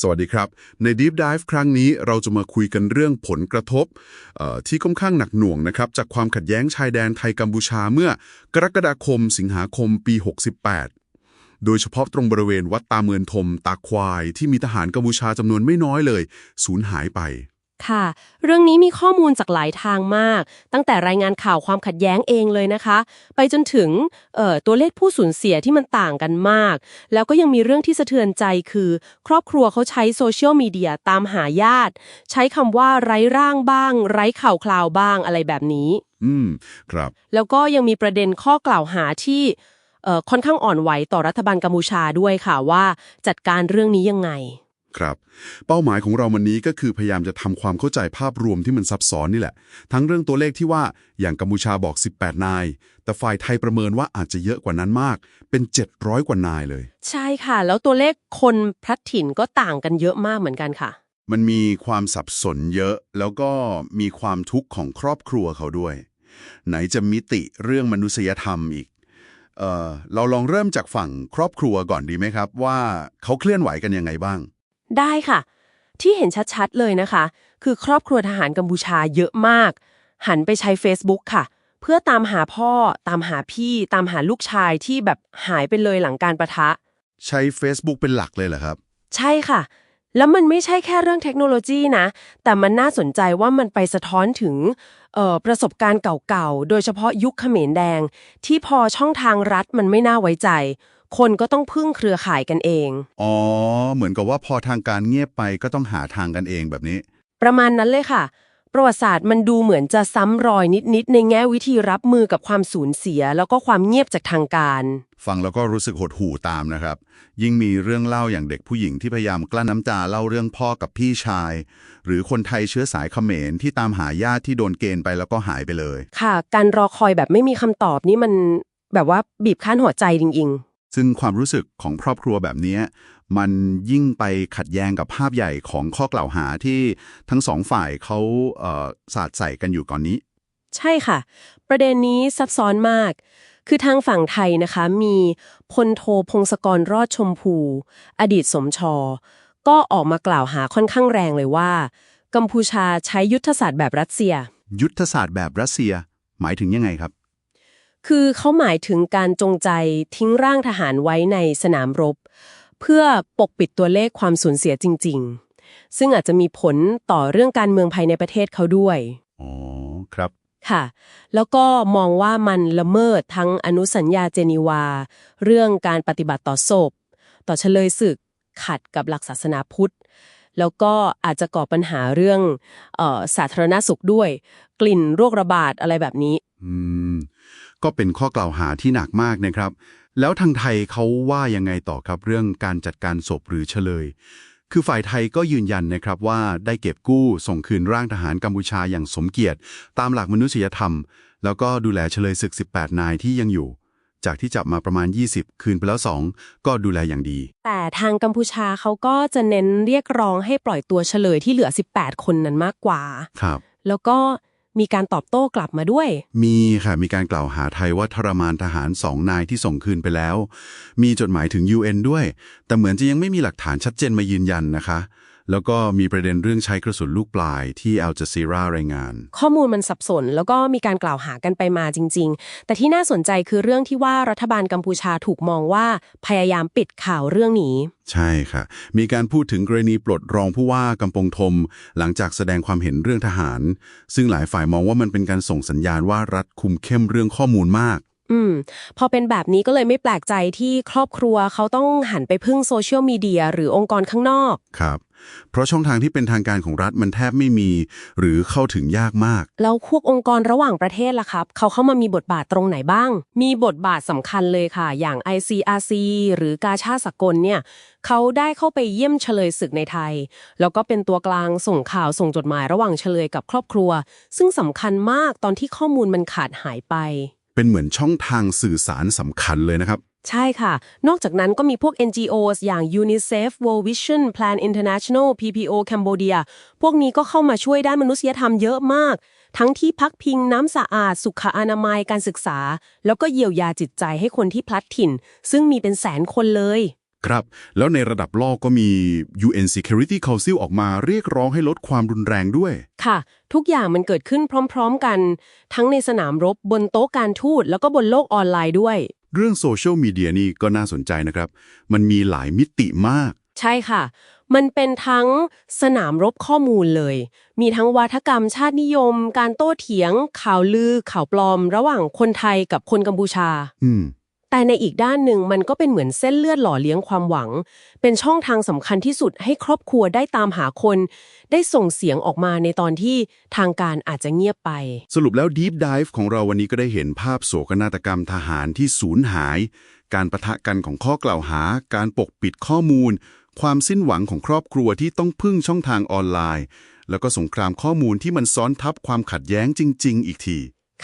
สวัสดีครับ ใน Deep Dive ครั้งนี้เราจะมาคุยกันเรื่องผลกระทบที่ค่อนข้างหนักหน่วงนะครับ จากความขัดแย้งชายแดนไทยกัมพูชาเมื่อกรกฎาคมสิงหาคมปี 68 โดยเฉพาะตรงบริเวณวัดตาเมือนทม ตาควาย ที่มีทหารกัมพูชาจำนวนไม่น้อยเลย สูญหายไป ค่ะ เรื่องนี้มีข้อมูลจากหลายทางมาก ตั้งแต่รายงานข่าวความขัดแย้งเองเลยนะคะ ไปจนถึงเอ่อตัวเลขผู้สูญเสียที่มันต่างกันมาก แล้วก็ยังมีเรื่องที่สะเทือนใจคือ ครอบครัวเขาใช้โซเชียลมีเดียตามหาญาติ ใช้คำว่าไร้ร่างบ้าง ไร้ข่าวคลาวบ้างอะไรแบบนี้ อืม ครับ แล้วก็ยังมีประเด็นข้อกล่าวหาที่เอ่อค่อนข้างอ่อนไหวต่อรัฐบาลกัมพูชาด้วยค่ะว่าจัดการเรื่องนี้ยังไง ครับ เป้าหมายของเราวันนี้ก็คือพยายามจะทำความเข้าใจภาพรวมที่มันซับซ้อนนี่แหละ ทั้งเรื่องตัวเลขที่ว่าอย่างกัมพูชาบอก 18 นาย แต่ฝ่ายไทยประเมินว่าอาจจะเยอะกว่านั้นมาก เป็น 700 กว่านายเลย ใช่ค่ะ แล้วตัวเลขคนพลัดถิ่นก็ต่างกันเยอะมากเหมือนกันค่ะ มันมีความสับสนเยอะ แล้วก็มีความทุกข์ของครอบครัวเขาด้วย ไหนจะมิติเรื่องมนุษยธรรมอีกเออเราลองเริ่มจากฝั่งครอบครัวก่อนดีไหมครับ ว่าเขาเคลื่อนไหวกันยังไงบ้าง ได้ค่ะ ที่เห็นชัดๆเลยนะคะ คือครอบครัวทหารกัมพูชาเยอะมาก หันไปใช้ Facebook ค่ะ เพื่อตามหาพ่อ ตามหาพี่ ตามหาลูกชายที่แบบหายไปเลยหลังการประทะ ใช้ Facebook เป็นหลักเลยเหรอครับ ใช่ค่ะ แล้วมันไม่ใช่แค่เรื่องเทคโนโลยีนะ แต่มันน่าสนใจว่ามันไปสะท้อนถึงเอ่อประสบการณ์เก่าๆ โดยเฉพาะยุคเขมรแดง ที่พอช่องทางรัฐมันไม่น่าไว้ใจ คนก็ต้องพึ่งเครือข่ายกันเอง อ๋อ เหมือนกับว่าพอทางการเงียบไปก็ต้องหาทางกันเองแบบนี้ ประมาณนั้นเลยค่ะ ประวัติศาสตร์มันดูเหมือนจะซ้ำรอยนิด ๆ ในแง่วิธีรับมือกับความสูญเสีย แล้วก็ความเงียบจากทางการ ฟังแล้วก็รู้สึกหดหู่ตามนะครับ ยิ่งมีเรื่องเล่าอย่างเด็กผู้หญิงที่พยายามกลั้นน้ำตาเล่าเรื่องพ่อกับพี่ชาย หรือคนไทยเชื้อสายเขมรที่ตามหาญาติที่โดนเกณฑ์ไปแล้วก็หายไปเลย ค่ะ การรอคอยแบบไม่มีคำตอบนี่มันแบบว่าบีบคั้นหัวใจจริง ซึ่งความรู้สึกของครอบครัวแบบเนี้ยมันยิ่งไปขัดแย้งกับภาพใหญ่ของข้อกล่าวหาที่ทั้งสองฝ่ายเขาเอ่อสาดใส่กันอยู่ก่อนนี้ๆใช่ค่ะ ประเด็นนี้ซับซ้อนมาก คือทางฝั่งไทยนะคะมีพลโทพงศกรรอดชมพู อดีตสมชก็ออกมากล่าวหาค่อนข้างแรงเลยว่า กัมพูชาใช้ยุทธศาสตร์แบบรัสเซีย ยุทธศาสตร์แบบรัสเซีย หมายถึงยังไงครับ คือเขาหมายถึงการจงใจทิ้งร่างทหารไว้ในสนามรบ เพื่อปกปิดตัวเลขความสูญเสียจริง ๆ ซึ่งอาจจะมีผลต่อเรื่องการเมืองภายในประเทศเขาด้วย อ๋อ ครับ ค่ะ แล้วก็มองว่ามันละเมิดทั้งอนุสัญญาเจนีวา เรื่องการปฏิบัติต่อศพ ต่อเฉลยศึก ขัดกับหลักศาสนาพุทธ แล้วก็อาจจะก่อปัญหาเรื่องเออสาธารณสุขด้วย กลิ่นโรคระบาดอะไรแบบนี้ อืม ก็เป็นข้อกล่าวหาที่หนักมากนะครับ แล้วทางไทยเขาว่ายังไงต่อครับเรื่องการจัดการศพหรือเฉลย คือฝ่ายไทยก็ยืนยันนะครับว่าได้เก็บกู้ส่งคืนร่างทหารกัมพูชาอย่างสมเกียรติ ตามหลักมนุษยธรรม แล้วก็ดูแลเฉลยศึก 18 นายที่ยังอยู่ จากที่จับมาประมาณ 20 คืนไปแล้ว 2 ก็ดูแลอย่างดี แต่ทางกัมพูชาเขาก็จะเน้นเรียกร้องให้ปล่อยตัวเฉลยที่เหลือ 18 คนนั้นมากกว่า ครับ แล้วก็ มีการตอบโต้กลับมาด้วย มีค่ะมีการกล่าวหาไทยว่าทรมานทหารสองนายที่ส่งคืนไปแล้ว มีจดหมายถึง UN ด้วย แต่เหมือนจะยังไม่มีหลักฐานชัดเจนมายืนยันนะคะ แล้วก็มีประเด็นเรื่องใช้กระสุนลูกปลายที่อัลจ z ซีรารายงาน ข้อมูลมันสับสน แล้วก็มีการกล่าวหากันไปมาจริง ๆ แต่ที่น่าสนใจคือเรื่องที่ว่ารัฐบาลกัมพูชาถูกมองว่าพยายามปิดข่าวเรื่องนี้ ใช่ค่ะ มีการพูดถึงกรณีปลดรองผู้ว่ากำปงทม หลังจากแสดงความเห็นเรื่องทหาร ซึ่งหลายฝ่ายมองว่ามันเป็นการส่งสัญญาณว่ารัฐคุมเข้มเรื่องข้อมูลมากอืมพอเป็นแบบนี้ก็เลยไม่แปลกใจที่ครอบครัวเขาต้องหันไปพึ่งโซเชียลมีเดียหรือองค์กรข้างนอก ครับ เพราะช่องทางที่เป็นทางการของรัฐมันแทบไม่มี หรือเข้าถึงยากมาก แล้วพวกองค์กรระหว่างประเทศล่ะครับ เขาเข้ามามีบทบาทตรงไหนบ้าง มีบทบาทสำคัญเลยค่ะ อย่าง ICRC หรือกาชาสกลเนี่ยเขาได้เข้าไปเยี่ยมเฉลยศึกในไทย แล้วก็เป็นตัวกลางส่งข่าวส่งจดหมายระหว่างเฉลยกับครอบครัว ซึ่งสำคัญมากตอนที่ข้อมูลมันขาดหายไป เป็นเหมือนช่องทางสื่อสารสำคัญเลยนะครับ ใช่ค่ะ นอกจากนั้นก็มีพวก NGOs อย่าง UNICEF World Vision Plan International PPO Cambodia พวกนี้ก็เข้ามาช่วยด้านมนุษยธรรมเยอะมาก ทั้งที่พักพิงน้ำสะอาด สุขอนามัยการศึกษา แล้วก็เยียวยาจิตใจให้คนที่พลัดถิ่น ซึ่งมีเป็นแสนคนเลย ครับ แล้วในระดับโลกก็มี UN Security Council ออกมาเรียกร้องให้ลดความรุนแรงด้วย ค่ะ ทุกอย่างมันเกิดขึ้นพร้อมๆกัน ทั้งในสนามรบบนโต๊ะการทูตแล้วก็บนโลกออนไลน์ด้วย เรื่องโซเชียลมีเดียนี่ก็น่าสนใจนะครับ มันมีหลายมิติมาก ใช่ค่ะ มันเป็นทั้งสนามรบข้อมูลเลย มีทั้งวาทกรรมชาตินิยม การโต้เถียง ข่าวลือ ข่าวปลอม ระหว่างคนไทยกับคนกัมพูชา อืม แต่ในอีกด้านหนึ่งมันก็เป็นเหมือนเส้นเลือดหล่อเลี้ยงความหวัง เป็นช่องทางสำคัญที่สุดให้ครอบครัวได้ตามหาคน ได้ส่งเสียงออกมาในตอนที่ทางการอาจจะเงียบไป สรุปแล้ว Deep Dive ของเราวันนี้ก็ได้เห็นภาพโศกนาฏกรรมทหารที่สูญหาย การประทะกันของข้อกล่าวหา การปกปิดข้อมูล ความสิ้นหวังของครอบครัวที่ต้องพึ่งช่องทางออนไลน์ แล้วก็สงครามข้อมูลที่มันซ้อนทับความขัดแย้งจริง ๆ อีกที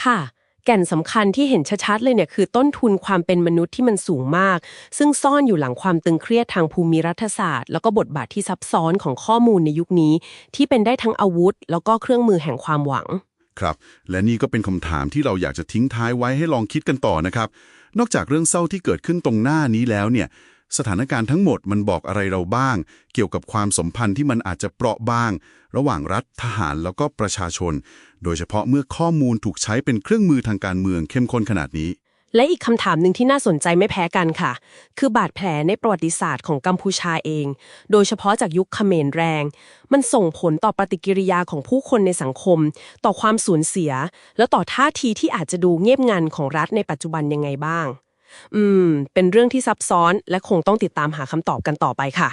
ค่ะแก่นสำคัญที่เห็นชัดๆเลยเนี่ยคือต้นทุนความเป็นมนุษย์ที่มันสูงมาก ซึ่งซ่อนอยู่หลังความตึงเครียดทางภูมิรัฐศาสตร์ แล้วก็บทบาทที่ซับซ้อนของข้อมูลในยุคนี้ ที่เป็นได้ทั้งอาวุธ แล้วก็เครื่องมือแห่งความหวัง ครับ และนี่ก็เป็นคำถามที่เราอยากจะทิ้งท้ายไว้ให้ลองคิดกันต่อนะครับ นอกจากเรื่องเศร้าที่เกิดขึ้นตรงหน้านี้แล้วเนี่ย สถานการณ์ทั้งหมดมันบอกอะไรเราบ้าง เกี่ยวกับความสัมพันธ์ที่มันอาจจะเปราะบาง ระหว่างรัฐทหารแล้วก็ประชาชน โดยเฉพาะเมื่อข้อมูลถูกใช้เป็นเครื่องมือทางการเมืองเข้มข้นขนาดนี้ และอีกคำถามหนึ่งที่น่าสนใจไม่แพ้กันค่ะ คือบาดแผลในประวัติศาสตร์ของกัมพูชาเอง โดยเฉพาะจากยุคเขมรแรง มันส่งผลต่อปฏิกิริยาของผู้คนในสังคม ต่อความสูญเสีย และต่อท่าทีที่อาจจะดูเงียบงันของรัฐในปัจจุบันยังไงบ้าง อืม เป็นเรื่องที่ซับซ้อนและคงต้องติดตามหาคำตอบกันต่อไปค่ะ